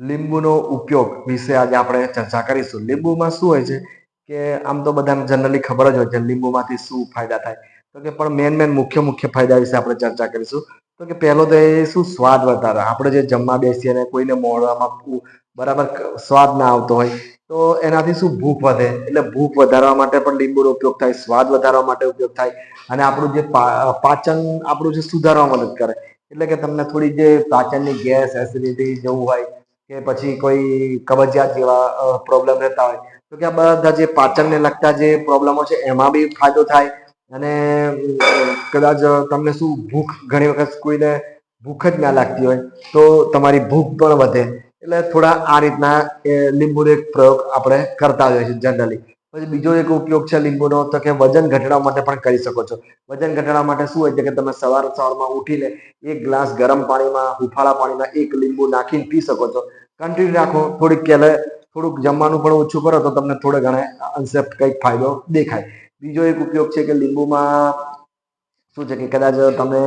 લીંબુનો ઉપયોગ વિશે આજે આપણે ચર્ચા કરીશું. લીંબુમાં શું હોય છે કે આમ તો બધાને જનરલી ખબર જ હોય છે લીંબુમાંથી શું ફાયદા થાય. તો કે પણ મેન મેન મુખ્ય મુખ્ય ફાયદા વિશે આપણે ચર્ચા કરીશું. તો કે પહેલો તો એ શું સ્વાદ વધારે. આપણે જે જમવા બેસીએ અને કોઈને મોડવામાં બરાબર સ્વાદ ના આવતો હોય, તો એનાથી શું ભૂખ વધે? એટલે ભૂખ વધારવા માટે પણ લીંબુનો ઉપયોગ થાય, સ્વાદ વધારવા માટે ઉપયોગ થાય. અને આપણું જે પાચન આપણું જે સુધારવા મદદ કરે. એટલે કે તમને થોડી જે પાચનની ગેસ એસિડિટી જેવું હોય કે પછી કોઈ કબજિયાત જેવા પ્રોબ્લેમ રહેતા હોય તો કે આ બધા જે પાચનને લગતા જે પ્રોબ્લેમો છે, એમાં બી ફાયદો થાય. અને કદાચ તમને શું ભૂખ ઘણી વખત કોઈને ભૂખ જ ના લાગતી હોય, તો તમારી ભૂખ પણ વધે. એટલે થોડા આ રીતના લીંબુનો એક પ્રયોગ આપણે કરતા હોઈએ છીએ જનરલી પછી બીજો એક ઉપયોગ છે લીંબુનો, તો કે વજન ઘટાડવા માટે પણ કરી શકો છો. વજન ઘટાડવા માટે શું હોય છે કે તમે સવાર સવારમાં ઉઠીને એક ગ્લાસ ગરમ પાણીમાં, હુફાળા પાણીમાં એક લીંબુ નાખીને પી શકો છો. કન્ટિન્યુ રાખો, થોડીક કેલે થોડુંક જમવાનું પણ ઓછું કરો તો તમને થોડે ઘણા અંશે કંઈક ફાયદો દેખાય. બીજો એક ઉપયોગ છે કે લીંબુમાં શું છે કે કદાચ તમે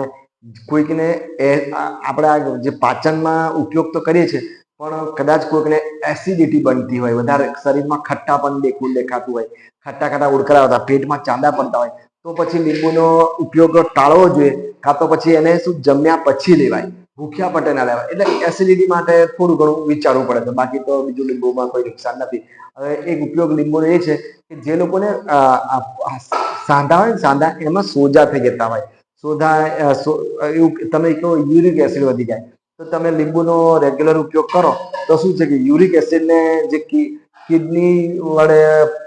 કોઈકને આપણે આ જે પાચનમાં ઉપયોગ તો કરીએ છીએ પણ કદાચ કોઈકને એસિડિટી બનતી હોય, વધારે શરીરમાં ખટ્ટા પણ દેખવું દેખાતું હોય, ખટ્ટા ખટ્ટા ઉડકરા આવતા, પેટમાં ચાંદા પડતા હોય, તો પછી લીંબુનો ઉપયોગ ટાળવો જોઈએ, કાં તો પછી એને શું જમ્યા પછી લેવાય, ભૂખ્યા પટે ના લેવાય. એટલે એસિડિટી માટે થોડું ઘણું વિચારવું પડે છે. બાકી તો બીજું લીંબુમાં કોઈ નુકસાન નથી. હવે એક ઉપયોગ લીંબુનો એ છે કે જે લોકોને સાંધા હોય ને, સાંધા એમાં સોજા થઈ જતા હોય. સોજા એવું તમે કહો યુરિક એસિડ વધી જાય. તો તમે લીંબુનો રેગ્યુલર ઉપયોગ કરો. તો શું છે કે યુરિક એસિડને જે કિડની વડે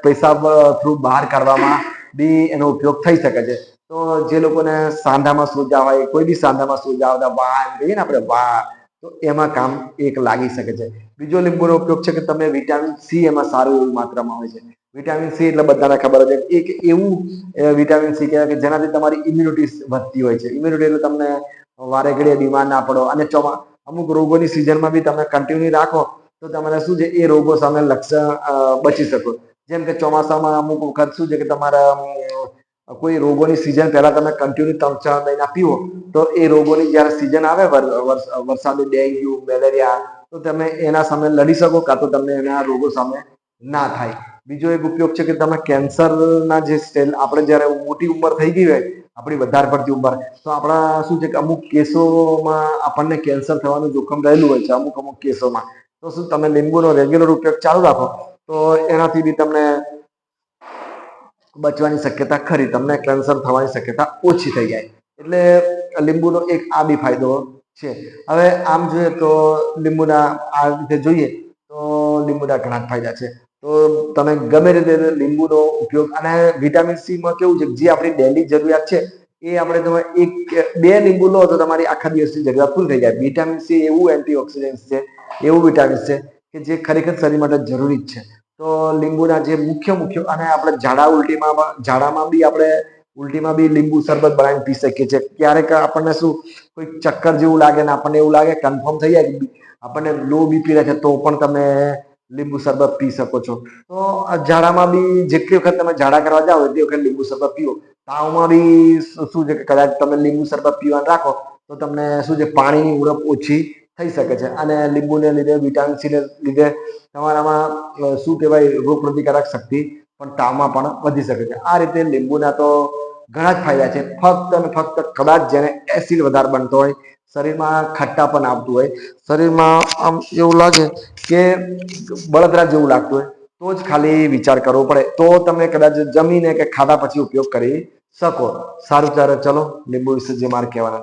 પેશાબ થ્રુ બહાર કાઢવામાં બી એનો ઉપયોગ થઈ શકે છે. તો જે લોકોને સાંધામાં સોજા હોય, કોઈ બી સાંધામાં સોજા આવતા વા એમ કહીએ ને આપણે વા તો એમાં કામ એક લાગી શકે છે. બીજો લીંબુનો ઉપયોગ છે કે તમે વિટામિન સી એમાં સારું એવું માત્રામાં હોય છે. વિટામિન સી એટલે બધાને ખબર છે એક એવું વિટામિન સી કહેવાય કે જેનાથી તમારી ઇમ્યુનિટી વધતી હોય છે. ઇમ્યુનિટી એટલે તમને વારે ઘડીએ બીમાર ના પડો. અને ચોમા, અમુક રોગોની સિઝનમાં બી તમે કન્ટિન્યુ રાખો, તો તમારે શું છે, એ રોગો સામે લક્ષણ બચી શકો. જેમ કે ચોમાસામાં અમુક વખત શું છે કે તમારા કોઈ રોગોની સિઝન પહેલા તમે કન્ટિન્યુ ત્રણ, ચાર મહિના પીવો, તો એ રોગોની જ્યારે સિઝન આવે, વર- વર- વરસાદી ડેન્ગ્યુ, મેલેરિયા, તો તમે એના સામે લડી શકો, કાં તો તમને એના રોગો સામે ના થાય. બીજો એક ઉપયોગ છે કે તમે કેન્સરના જે સ્ટેલ આપણે જ્યારે મોટી ઉંમર થઈ ગઈ હોય આપણી વધારે પડતી ઉંમર. તો આપણા શું છે કે અમુક કેસોમાં આપણને કેન્સર થવાનું જોખમ રહેલું હોય છે, અમુક અમુક કેસોમાં. તો શું તમે લીંબુનો રેગ્યુલર ઉપયોગ ચાલુ રાખો? તો એનાથી બી તમને બચવાની શક્યતા ખરી. તમને કેન્સર થવાની શક્યતા ઓછી થઈ જાય. એટલે લીંબુનો એક આ બી ફાયદો છે. હવે આમ જોઈએ તો લીંબુના આ રીતે જોઈએ તો લીંબુના ઘણા ફાયદા છે. તો તમે ગમે રીતે લીંબુનો ઉપયોગ અને વિટામિન સી માં કેવું છે જે આપણી ડેલી જરૂરિયાત છે, એ આપણે તમે એક, બે લીંબુ લો તો તમારી આખા દિવસની જરૂરિયાત પૂરી થઈ જાય. વિટામિન સી એવું એન્ટીઓક્સિડન્ટ છે, એવું વિટામિન છે કે જે ખરેખર શરીર માટે જરૂરી જ છે. તો લીંબુના જે મુખ્ય મુખ્ય અને આપણે ઝાડા ઉલટીમાં ઝાડામાં બી આપણે ઉલટીમાં બી લીંબુ શરબત બનાવીને પી શકીએ છીએ. ક્યારેક આપણને શું કોઈ ચક્કર જેવું લાગે ને આપણને એવું લાગે કન્ફર્મ થઈ જાય આપણને લો બીપી રહે છે, તો પણ તમે લીંબુ શરબત પી શકો છો. તો ઝાડામાં બી જેટલી વખત તમે ઝાડા કરવા જાઓ, એટલી વખત લીંબુ શરબત પીઓ. તાવમાં બી શું છે કે કદાચ તમે લીંબુ શરબત પીવાનું રાખો, તો તમને શું છે, પાણીની ઉણપ ઓછી થઈ શકે છે. અને લીંબુને લીધે વિટામિન સી ને લીધે તમારામાં શું કહેવાય રોગ પ્રતિકારક શક્તિ પણ તાવમાં પણ વધી શકે છે. આ રીતે લીંબુના તો ઘણા જ ફાયદા છે. ફક્ત અને ફક્ત કદાચ જેને એસિડ વધારે બનતો હોય, શરીરમાં ખટ્ટા પણ આવતું હોય, શરીરમાં આમ એવું લાગે કે બળતરા જેવું લાગતું હોય, તો જ ખાલી વિચાર કરવો પડે. તો તમે કદાચ જમીને કે ખાધા પછી ઉપયોગ કરી શકો. સારું ત્યારે ચલો, લીંબુ વિશે જે મારે કહેવાના